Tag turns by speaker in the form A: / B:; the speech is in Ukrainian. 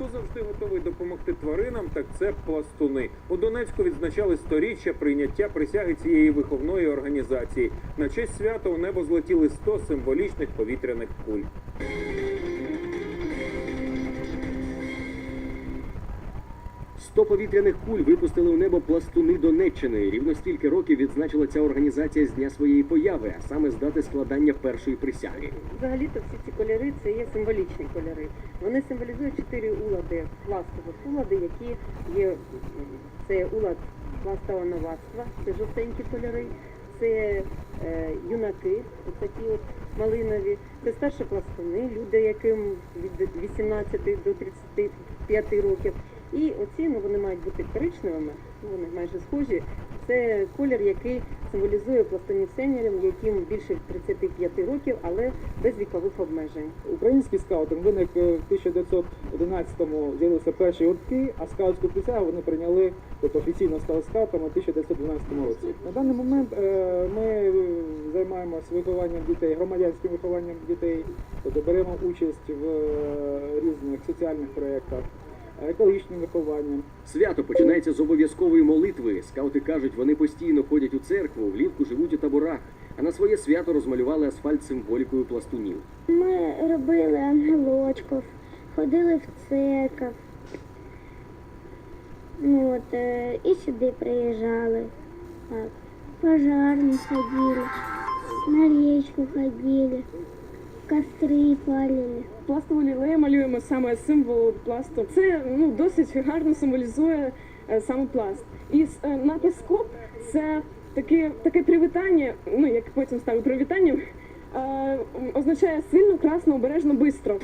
A: Хто завжди готовий допомогти тваринам, так це пластуни. У Донецьку відзначали сторіччя прийняття присяги цієї виховної організації. На честь свята у небо злетіли 100 символічних повітряних куль.
B: Сто повітряних куль випустили у небо пластуни Донеччини. Рівно стільки років відзначила ця організація з дня своєї появи, а саме з дати складання першої присяги.
C: Взагалі-то всі ці кольори це є символічні кольори. Вони символізують чотири улади, пластових улади, які є це улад пластового новацтва, це жовтенькі кольори, це е, юнаки, от такі от малинові, це старші пластуни, люди, яким від 18 до 35 років. І оці ну вони мають бути коричневими, вони майже схожі. Це колір, який символізує пластунів сеньорів, яким більше 35 років, але без вікових обмежень.
D: Український скаутинг виник е, в 1911-му, з'явилися перші гуртки, а скаутську присягу вони прийняли, тобто офіційно стали скаутами у 1912 році. На даний момент е, ми займаємося вихованням дітей, громадянським вихованням дітей, тобто беремо участь в е, різних соціальних проєктах, екологічним вихованням.
B: Свято починається з обов'язкової молитви. Скаути кажуть, вони постійно ходять у церкву, влітку живуть у таборах, а на своє свято розмалювали асфальт символікою пластунів.
E: Ми робили ангелочків, ходили в церкву. Ну, от, е, і сюди приїжджали. Так. Пожарні ходили, на річку ходили, костри палили.
F: Пластову лілею малюємо саме символ пласту. Це ну досить гарно символізує е, саме пласт. І е, натископ це таке, таке привітання, ну як потім стане привітанням, е, означає сильно, красно, обережно, бистро.